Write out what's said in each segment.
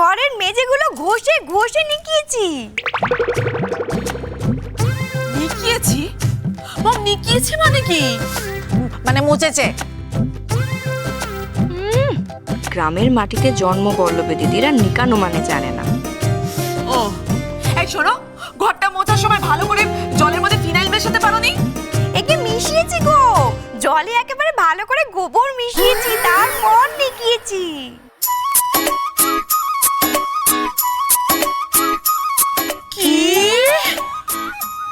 ঘরের মেঝেগুলো ঘষে ঘষে নিকিয়েছি। নিকিয়েছি? মম নিকিয়েছি মানে কি? মানে মুছেছে। গ্রামের মাটিতে জন্ম পল্লবে দিদিরা নিকানো মানে জানে না। ও এই শোনো ঘরটা মোছার সময় ভালো করে জলের মধ্যে ফিনাইল মেশাতে পারোনি? একে মিশিয়েছি গো। জলে একেবারে ভালো করে গোবর মিশিয়েছি তারপর নিকিয়েছি।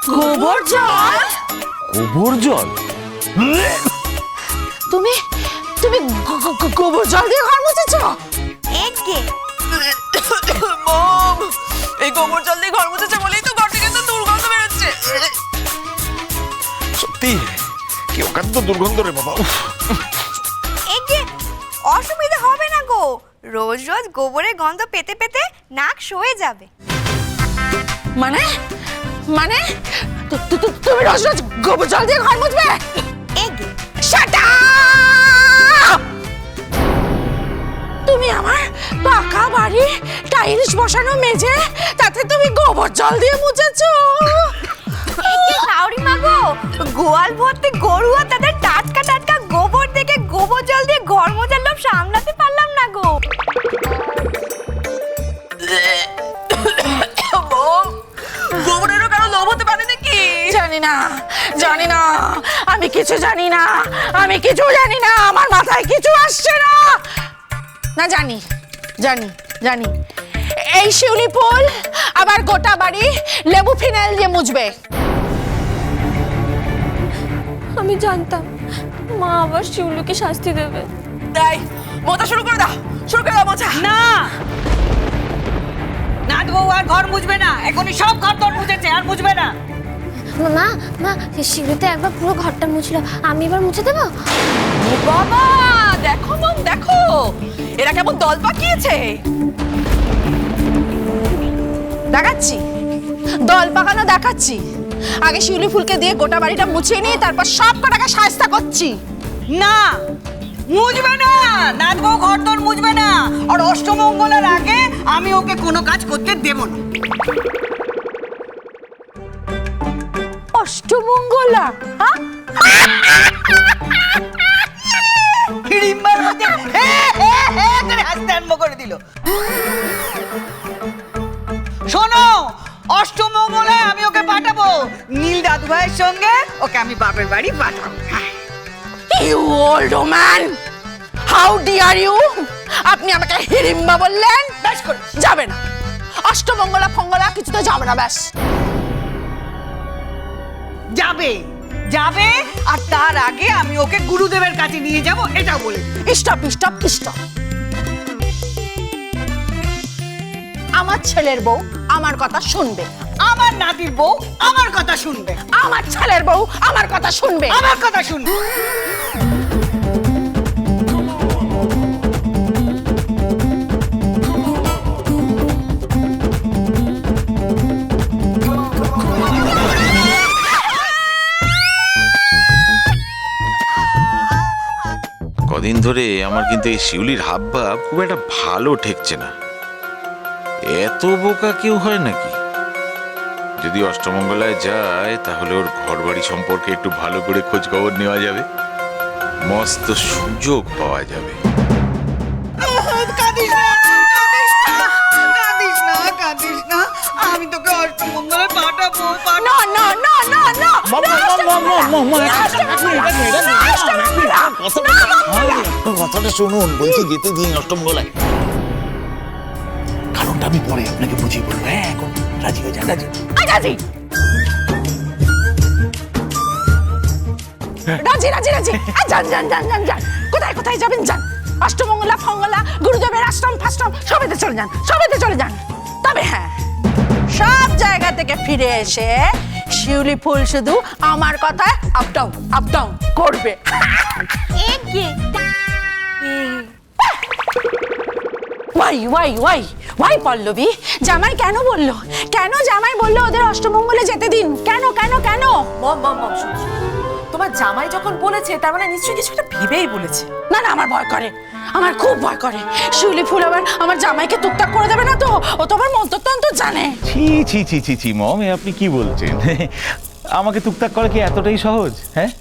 গোবর জল? গোবর জল? তুমি তুমি গো- গো- গো- গোবর জল দিয়ে ঘর মুছেছো? একে। মম এই গোবর জল দিয়ে ঘর মুছেছে বলেই তো ঘর থেকে তো দুর্গন্ধ বেরোচ্ছে। সত্যি? কি ওখানে তো দুর্গন্ধ রে বাবা উফ। একে অসুবিধা হবে না গো। রোজ রোজ গোবরের গন্ধ পেতে পেতে নাক সয়ে যাবে। মানে? মানে? তু- তু- তু- তুমি রোজ রোজ গোবর জল দিয়ে ঘর মুছবে? Shut up! তুমি আমার পাকা বাড়ি টাইলস বসানো মেঝে তাতে তুমি গোবর জল দিয়ে মুছেছো। শাওরি মা গো গোয়াল ভর্তি গরু আর তাদের টাটকা টাটকা গোবর দেখে গোবর জল দিয়ে ঘর মোজার লোভ সামলাতে পারলাম না গো। জানি না জানি না আমি কিছু জানি না আমি কিছু জানি না আমার মাথায় কিছু আসছে না। না জানি জানি জানি। এই শিউলি ফুল আবার গোটা বাড়ি লেবু ফিনাইল দিয়ে মুছবে। আমি জানতাম মা আবার শিউলুকে শাস্তি দেবে। তাই মোছা শুরু করে দাও শুরু করে দাও মোছা না। নাট বউ আর ঘর মুছবে না এখনই সব ঘর তোর মুছেছে আর মুছবে না। মা মা শিউলিতে একবার পুরো ঘরটা মুছলো। আমি এবার মুছে দেবো? বাবা, দেখো মম, দেখো। এরা কেমন দল পাকিয়েছে। দেখাচ্ছি। দল পাকানো দেখাচ্ছি। আগে শিউলি ফুলকে দিয়ে গোটা বাড়িটা মুছিয়ে নিয়ে তারপর সব কটাকে সাজতা করছি। না, মুছবে না। নাট বউ ঘর তোর মুছবে না। আর অষ্টমঙ্গলের আগে আমি ওকে কোনো কাজ করতে দেব না। অষ্টমঙ্গলা। হিড়িম্বার মধ্যে হে হে হে করে হাসতে আরম্ভ করে দিল। শোনো অষ্টমঙ্গলে আমি ওকে পাঠাবো। নীল দাদু ভাইয়ের সঙ্গে ওকে আমি বাপের বাড়ি পাঠাবো। You old man how dare you আপনি আমাকে হিড়িম্বা বললেন? বেশ করে। যাবে না। অষ্টমঙ্গলা ফঙ্গলা কিছু তো যাবে না ব্যাস। যাবে যাবে আর তার আগে আমি ওকে গুরুদেবের কাছে নিয়ে যাব এটা বলে স্টপ স্টপ স্টপ। আমার ছেলের বউ আমার কথা শুনবে। আমার নাতির বউ আমার কথা শুনবে। আমার ছেলের বউ আমার কথা শুনবে। আমার কথা শুনবে। কদিন ধরে আমার কিন্তু এই শিউলির হাব্বা খুব একটা ভালো ঠেকছে না। এত বোকা কেউ হয় নাকি? যদি অষ্টমঙ্গলায় যায়, তাহলে ওর ঘর বাড়ি সম্পর্কে একটু ভালো করে খোঁজ খবর নেওয়া যাবে। মস্ত সুযোগ পাওয়া যাবে। কথাটা শুনুন বলছি যেতে দিন অষ্টম গলায় কারণটা আমি পরে আপনাকে বুঝিয়ে বলব হ্যাঁ এখন রাজি হয়ে যান রাজি রাজি রাজি রাজি রাজি যান যান যান যান যান কোথায় কোথায় যাবেন যান অষ্টমঙ্গলা ফঙ্গলা গুরুদেবের আশ্রম ফাশ্রম সবেতে চলে যান সবেতে চলে যান তবে হ্যাঁ সব জায়গা থেকে ফিরে এসে শিউলি ফুল শুধু আমার কথায় আপ ডাউন আপ ডাউন করবে। একে why why why why Pallavi? জামাই কেন বলল? কেন জামাই বলল ওদের অষ্টমঙ্গলে যেতে দিন? কেন কেন কেন? মম মম মম। তোমার জামাই যখন বলেছে তার মানে নিশ্চয়ই কিছু একটা ভেবেই বলেছে। না না আমার ভয় করে। আমার খুব ভয় করে। শিউলি ফুল আবার আমার জামাইকে টুকটাক করে দেবে না তো? ও তো তন্ত্র জানে। ছি ছি ছি ছি ছি মম এ আপনি কি বলছেন? আমাকে টুকটাক করা কি এতটাই সহজ? হ্যাঁ?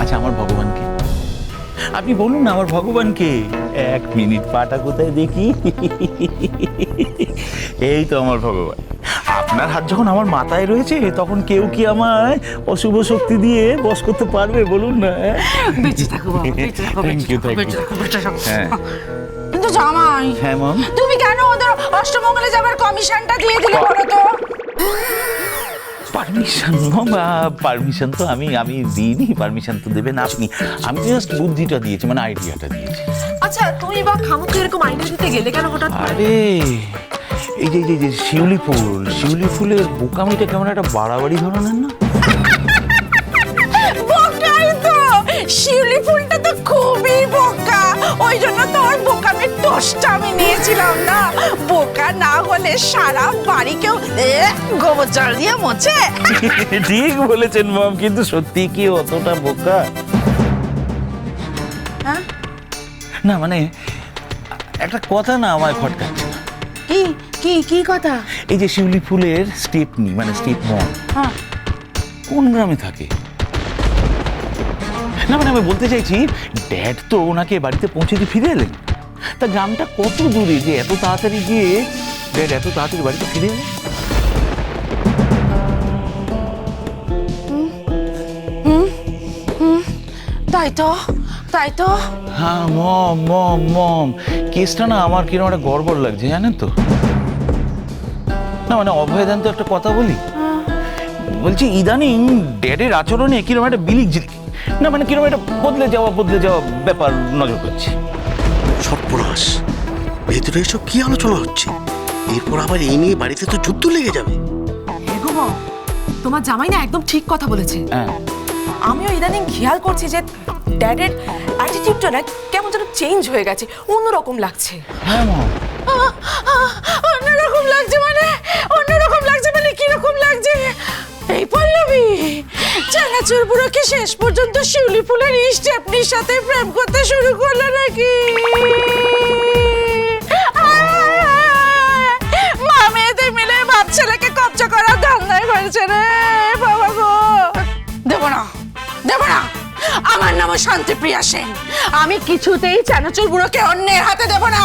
আচ্ছা আমার ভগবানকে আপনি বলুন না আমার ভগবানকে এক মিনিট পাটা কোথায় দেখি? এই তো আমার ভগবান। আপনার হাত যখন আমার মাথায় রয়েছে তখন কেউ কি আমায় অশুভ শক্তি দিয়ে বস করতে পারবে? বলুন না বেঁচে থাকো বাবা বেঁচে থাকো থ্যাংক ইউ থ্যাংক বেঁচে থাকো বেঁচে থাকো। হ্যাঁ। কিন্তু জামাই হ্যাঁ মম তুমি কেন ওদের অষ্টমঙ্গলে যাবার কমিশনটা দিয়ে দিলে বলো তো? পারমিশন বা পারমিশন তো আমি আমি দিইনি পারমিশন তো দেবেন আপনি। আমি জাস্ট বুদ্ধিটা দিয়েছি মানে আইডিয়াটা দিয়েছি। আচ্ছা তুমি বা খামুকে এরকম আইডিয়া দিতে গেলে কেন হঠাৎ করে? আরে এই যে এই যে, শিউলি ফুল শিউলি ফুলের বোকামিটা কেমন একটা বাড়াবাড়ি ধরনের না? বোকাই তো! শিউলি ফুলটা তো খুবই বোকা। ওই জন্য তো ওর বোকামের টোস্টটা আমি নিয়েছিলাম না। বোকা না হলে সারা বাড়ি কেউ গোবর জল দিয়ে মোছে। ঠিক বলেছেন মম কিন্তু সত্যি কি অতটা বোকা? হ্যাঁ? না মানে একটা কথা না আমায় খটকাচ্ছে। কি? কি কি কথা? এই যে শিউলি ফুলের স্টেপনি মানে স্টেপ মম হ্যাঁ। কোন গ্রামে থাকে? না মানে আমি বলতে চাইছি ড্যাড তো ওনাকে বাড়িতে পৌঁছে দিয়ে ফিরে এলেন। তা গ্রামটা কত দূরে যে এত তাড়াতাড়ি গিয়ে ড্যাড এত তাড়াতাড়ি বাড়িতে ফিরে এলেন? তাই তো তাই তো। হ্যাঁ মম মম মম। কেসটা না আমার কীরকম একটা গড়বড় লাগছে জানেন তো? না মানে অভয়দান তো একটা কথা বলি। বলছি ইদানিং ড্যাডের আচরণে কীরকম একটা বিলিক ঝিলিক। না মানে কীরকম একটা বদলে যাওয়া বদলে যাওয়া ব্যাপার নজর করছে সর্বনাশ। ভেতরে এসব কি আলোচনা হচ্ছে? এরপর আবার এই নিয়ে বাড়িতে তো যুদ্ধ লেগে যাবে। মম, তোমার জামাই না একদম ঠিক কথা বলেছে। হ্যাঁ। আমিও ইদানিং খেয়াল করছি যে ড্যাডের অ্যাটিটিউডটা না কেমন যেন চেঞ্জ হয়ে গেছে অন্যরকম লাগছে। হ্যাঁ অন্যরকম লাগছে মানে? অন্যরকম লাগছে মানে কীরকম লাগছে? এই পল্লবী, চানাচুর বুড়ো কি শেষ পর্যন্ত শিউলি ফুলের স্টেপনির সাথে প্রেম করতে শুরু করল নাকি? মা, মেয়েদের মিলে বাপ ছেলেকে কবজা করার ধান্দায় করেছে রে বাবা গো। দেব না দেব না। আমার নাম শান্তিপ্রিয়া সেন। আমি কিছুতেই চানাচুর বুড়োকে অন্যের হাতে দেব না।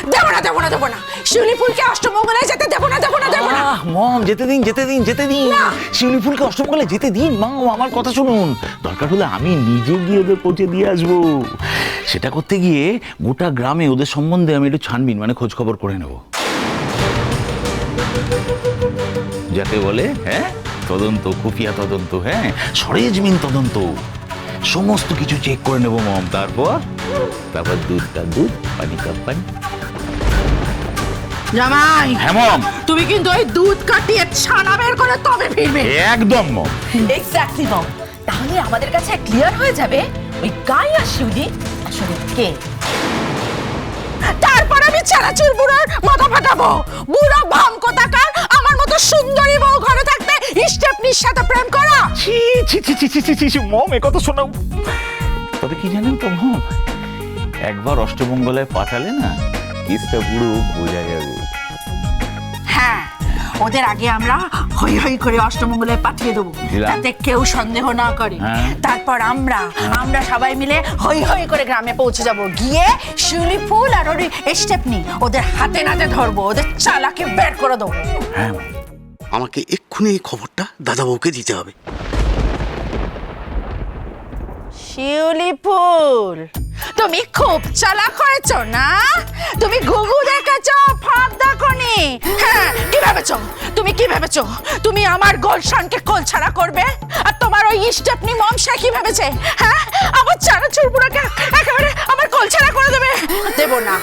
দেব না দেব না দেব না। শিউলি ফুলকে অষ্টমঙ্গলায় যেতে দেব না দেব না দেব না। আহ, মম যেতে দিন যেতে দিন যেতে দিন। শিউলি ফুলকে অষ্টমকালে যেতে দিন। মা আমার কথা শুনুন। দরকার হলে আমি নিজে গিয়ে ওদের পৌঁছে দিয়ে আসব। সেটা করতে গিয়ে গোটা গ্রামে ওদের সম্বন্ধে আমি একটু ছানবিন মানে খোঁজ খবর করে নেব। যাতে বলে হ্যাঁ? তদন্ত খুফিয়া তদন্ত হ্যাঁ? সরেজমিন তদন্ত। সমস্ত কিছু চেক করে নেব মম। তারপর? তারপর দুধটা দুধ পানি কাপ পানি। জামাই হ্যাঁ মম। তুমি কিন্তু ওই দুধ কাটিয়ে ছানা বের করে তবে ফিরবে। একদম মম। এক্স্যাক্টলি মম। তাহলে আমাদের কাছে ক্লিয়ার হয়ে যাবে ওই গাইয়া শিউলি আসলে কে? তারপর আমি চানাচুর বুড়োর মাথা ফাটাবো। বুড়ো ভাম ছি ছি ছি ছি মম এ কথা শোনা তবে কি জানেন তো মম? একবার অষ্টমঙ্গলায় পাঠালে না কেসটা পুরো বোঝা যাবে। হ্যাঁ ওদের আগে আমরা হই হই করে অষ্টমঙ্গলে পাঠিয়ে দেবো। যাতে কেউ সন্দেহ না করে। হ্যাঁ। তারপর আমরা হ্যাঁ। আমরা সবাই মিলে হই হই করে গ্রামে পৌঁছে যাব। গিয়ে শিউলি ফুল আর ওর স্টেপনি ওদের হাতে নাতে ধরবো ওদের চালাকে বের করে দেবো। হ্যাঁ, আমাকে এক্ষুনি এই খবরটা দাদাবাবুকে দিতে হবে। শিউলি ফুল। তুমি খুব চালাক হয়েছ, না? তুমি ঘুঘু দেখেছ, ফাঁদ দেখনি? হ্যাঁ কি ভেবেছ? তুমি কি ভেবেছ? তুমি আমার গোলশানকে কোল ছাড়া করবে? আর তোমার ওই স্টেপনি মম সে কি ভেবেছে? হ্যাঁ? আমার চারা চুরপুরাকে একেবারে আমার কোল ছাড়া করে দেবে। দেব না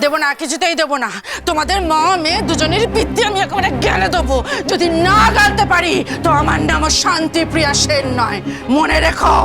দেব না, কিছুতেই দেব না। তোমাদের মা, মেয়ে দুজনের বৃত্তি আমি একেবারে গেলে দেবো। যদি না গালতে পারি, তো আমার নাম শান্তিপ্রিয়া সেন নয়। মনে রেখো।